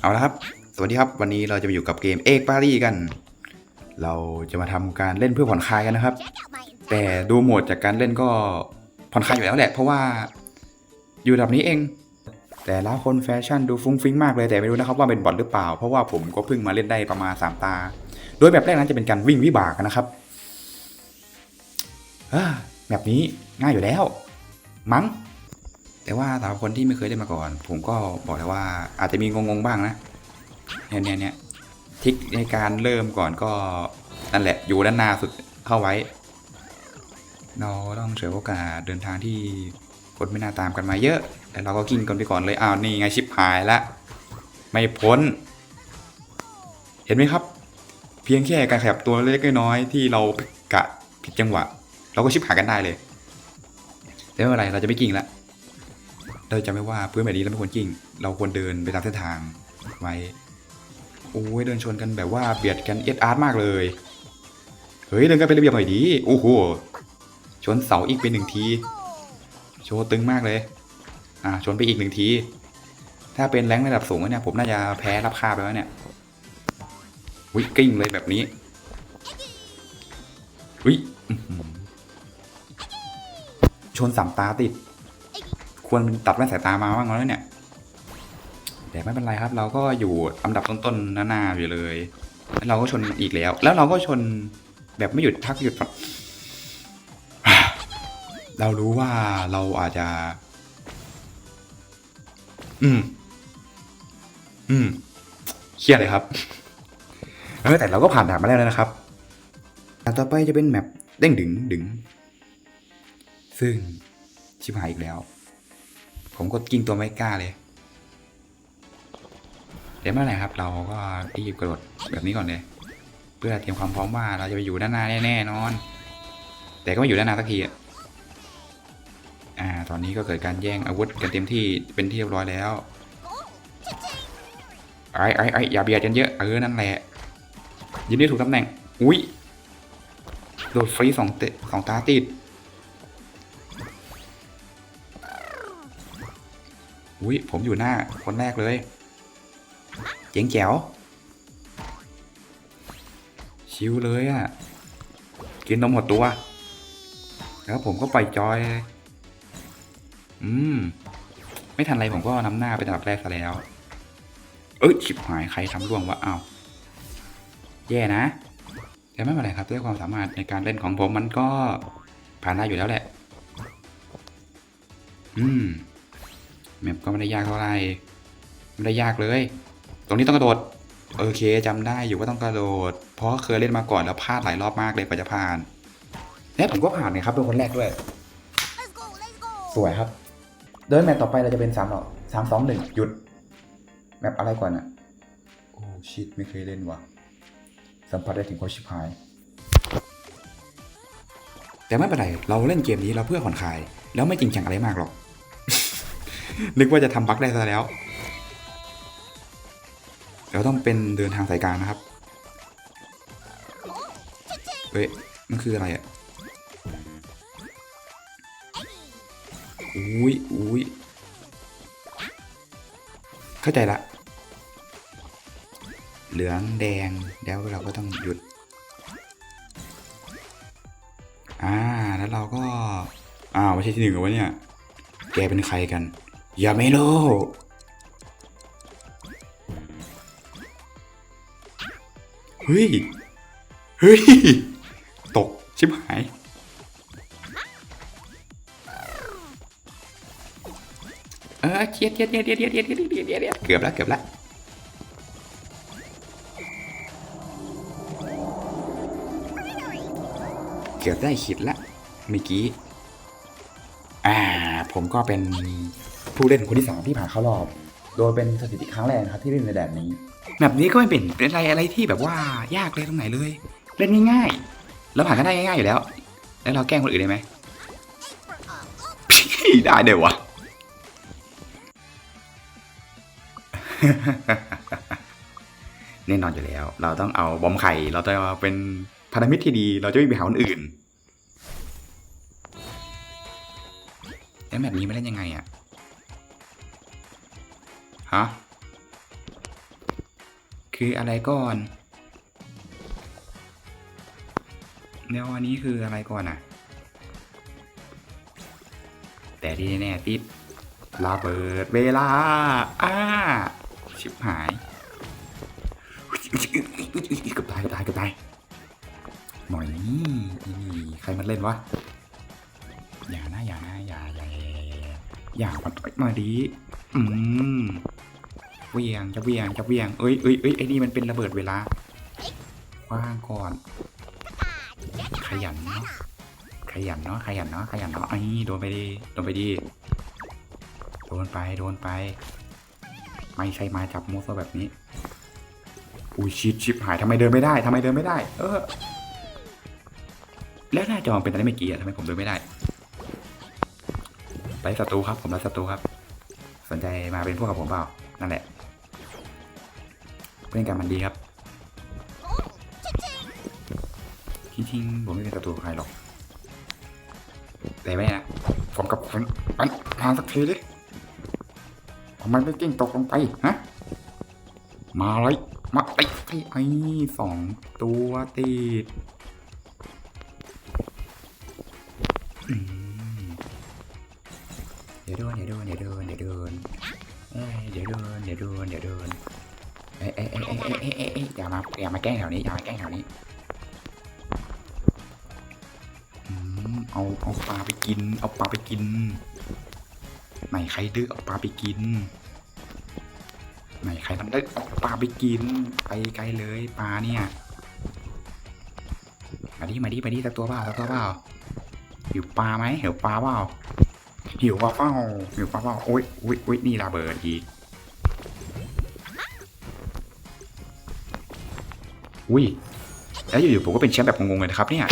เอาละครับ สวัสดีครับ วันนี้เราจะมาอยู่กับเกมเอกปารีกัน เราจะมาทำการเล่นเพื่อผ่อนคลายกันนะครับ แต่ดูโหมดจากการเล่นก็ผ่อนคลายอยู่แล้วแหละ เพราะว่าอยู่ระดับนี้เอง แต่ละคนแฟชั่นดูฟุ้งฟิ้งมากเลยแต่ไม่รู้นะครับว่าเป็นบอทหรือเปล่า เพราะว่าผมก็เพิ่งมาเล่นได้ประมาณสามตา โดยแบบแรกนั้นจะเป็นการวิ่งวิบากนะครับแบบนี้ง่ายอยู่แล้ว มั้ง แต่ว่าสำหรับคนที่ไม่เคยเล่นมาก่อน ผมก็บอกเลยว่าอาจจะมีงงๆบ้างนะเนี่ยเนี่ยเนี่ยทิกในการเริ่มก่อนก็นั่นแหละอยู่ด้านหน้าสุดเข้าไว้ เราต้องเฉยโอกาสเดินทางที่คนไม่น่าตามกันมาเยอะแต่เราก็กิ้งกันไปก่อนเลยอ้าวนี่ไงชิปหายละไม่พ้น เห็นไหมครับ เพียงแค่การขยับตัวเล็กน้อยที่เรากะผิดจังหวะ เราก็ชิปหายกันได้เลยแต่ไม่เป็นไรเราจะไม่กิ้งละ เราจะไม่ว่าพื้นแบบนี้เราไม่ควรกิ้ง เราควรเดินไปตามเส้นทางไว้โอ้ยเดินชนกันแบบว่าเบียดกันเอ็ดอาร์ตมากเลย เฮ้ยเดินกันเป็นระเบียบหน่อยดีโอ้โหชนเสาอีกเป็นหนึ่งที โชว์ตึงมากเลย อ่าชนไปอีกหนึ่งที ถ้าเป็นแรงระดับสูงเนี่ยผมน่าจะแพ้รับคาบไปแล้วเนี่ยวิกิ้งเลยแบบนี้วิอื้อหือชนสามตาติด ควรตัดแว่นสายตามาบ้างแล้วเนี่ยแต่ไม่เป็นไรครับ เราก็อยู่อันดับต้นๆหน้าอยู่เลยแล้วเราก็ชนอีกแล้ว แล้วเราก็ชนแบบไม่หยุดพักหยุดพักเรารู้ว่าเราอาจจะ อืม อืมเครียดเลยครับเออแต่เราก็ผ่านด่านมาแล้วนะครับด่ต่อไปจะเป็นแมปเด้งดึงดึง ซึ่งชิบหายอีกแล้ว ผมก็กิ้งตัวไม่กล้าเลย เดี๋ยวเมื่อไหร่ครับ เราก็รีบกระโดดแบบนี้ก่อนเลย เพื่อเตรียมความพร้อมว่าเราจะไปอยู่ด้านหน้าแน่ๆนอน แต่ก็ไม่อยู่ด้านหน้าสักทีอะอ่า ตอนนี้ก็เกิดการแย่งอาวุธกันเต็มที่เป็นที่เรียบร้อยแล้วไอ้ไอ้ไอ้อย่าเบียดกันเยอะเออนั่นแหละยินดีถูกตำแหน่ง อุ้ยโดดฟรีสองเตะสองตาติด อุ้ยผมอยู่หน้าคนแรกเลย เจ๋งแจ๋ว ชิวเลยอะ่ะ กินนมหมดตัว แล้วผมก็ปล่อยจอย อืม ไม่ทันไรผมก็นำหน้าไปอัดับแรกซะแล้ว เอ้ยชิบหายใครทำร่วงวะเอ้าแย่นะแต่ไม่เป็นไรครับด้วยความสามารถในการเล่นของผมมันก็ผ่านได้อยู่แล้วแหละ อืม แมปก็ไม่ได้ยากเท่าไหร่ไม่ได้ยากเลย ตรงนี้ต้องกระโดดโอเคจำได้อยู่ว่าต้องกระโดด เพราะเคยเล่นมาก่อนแล้วพลาดหลายรอบมากเลยกว่าจะผ่านและผมก็ผ่านไงครับเป็นคนแรกด้วย สวยครับโดยแมปต่อไปเราจะเป็นสามหรอสามสองหนึ่งหยุด แมปอะไรก่อนอะโอ้ชิดไม่เคยเล่นว่ะสัมผัสได้ถึงความชิบหาย แต่ไม่เป็นไรเราเล่นเกมนี้เราเพื่อผ่อนคลาย แล้วไม่จริงจังอะไรมากหรอก นึกว่าจะทำบั๊กได้ซะแล้วเราต้องเป็นเดินทางสายกลางนะครับ เฮ้ย มันคืออะไรอะอุ้ยอุ้ยเข้าใจละ เหลืองแดง แล้วเราก็ต้องหยุด อ่า แล้วเราก็ อ้าว ไม่ใช่ที่หนึ่งเหรอวะเนี่ย แกเป็นใครกัน อย่าไม่รู้เฮ้ย เฮ้ย ตก ชิบหาย เออเชียดเชียดเชียดเชียดเชียดเชียดเชียดเชียดเชียดเกือบแล้วเกือบแล้วเกือบได้คิดละเมื่อกี้ อ่า ผมก็เป็น ผู้เล่นคนที่สามที่ผ่านเข้ารอบ โดยเป็นสถิติครั้งแรกนะครับที่เล่นในแดนนี้แบบนี้ก็ไม่เป็นเป็นอะไรอะไรที่แบบว่ายากเลยตรงไหนเลย เล่นง่ายๆแล้วผ่านกันได้ง่ายๆอยู่แล้ว แล้วเราแกล้งคนอื่นได้ไหมพี่ได้เดี๋ยววะแน่นอนอยู่แล้ว เราต้องเอาบอมไข่ เราจะเป็นพันธมิตรที่ดี เราจะไม่ไปหาคนอื่น แล้วแบบนี้ไม่เล่นยังไงอะ ฮะ คืออะไรก่อน แล้วอันนี้คืออะไรก่อนอะแต่ที่แน่ๆติดระเบิดเวลา อ้า ชิบหายกือบตายกือบตายกือบตายหน่อยนี่นี่ใครมันเล่นวะ อย่านะอย่านะอย่าอย่าอย่าอย่าอย่าอย่าอย่ามาต่อยมาดีอืม เวียงจะเวียงจะเวียงเอ้ยเอ้ยเอ้ยไอ้นี่มันเป็นระเบิดเวลาว่างก่อน ขยันเนาะขยันเนาะขยันเนาะขยันเนาะไอ้โดนไปดีโดนไปดีโดนไปโดนไป ไม่ใช่มาจับมูสแบบนี้อุ้ยชิปชิปหายทำไมเดินไม่ได้ทำไมเดินไม่ได้ เออ แล้วหน้าจอมเป็นอะไรไม่กี้อะทำไมผมเดินไม่ได้ ไปศัตรูครับ ผมรักศัตรูครับ สนใจมาเป็นพวกกับผมเปล่านั่นแหละ เพื่อนกันมันดีครับจริงๆผมไม่เป็นศัตรูกับใครหรอก แต่ไม่นะผมกับคนมันมาสักทีดิทำไมไม่กิ้งตกลงไปฮะมาเลยมาไอ้ไอ้สองตัวติดเดี๋ยวโดนเดี๋ยวโดนเดี๋ยวโดนเดี๋ยวโดนเดี๋ยวโดนเดี๋ยวดนเดี๋ยวดน เอ้ยเอ้ยเอ้ยเอ้ยเอ้ยเอ้ยเอ้ยอย่ามาอย่ามาแกล้งแถวนี้อย่ามาแกล้งแถวนี้อืมเอาเอาปลาไปกิน เอาปลาไปกิน ไหนใครดื้อเอาปลาไปกิน ไหนใครทำได้เอาปลาไปกิน ไปไกลเลยปลาเนี่ย มาดิมาดิมาดิสักตัวเปล่าสักตัวเปล่าหิวปลาไหมหิวปลาเปล่าหิวปลาเปล่าหิวปลาเปล่าโอ๊ยโอ๊ยโอ๊ยนี่ระเบิดอีก อุ้ยแล้วอยู่ๆผมก็เป็นแชมป์แบบงงๆเลยนะครับเนี่ย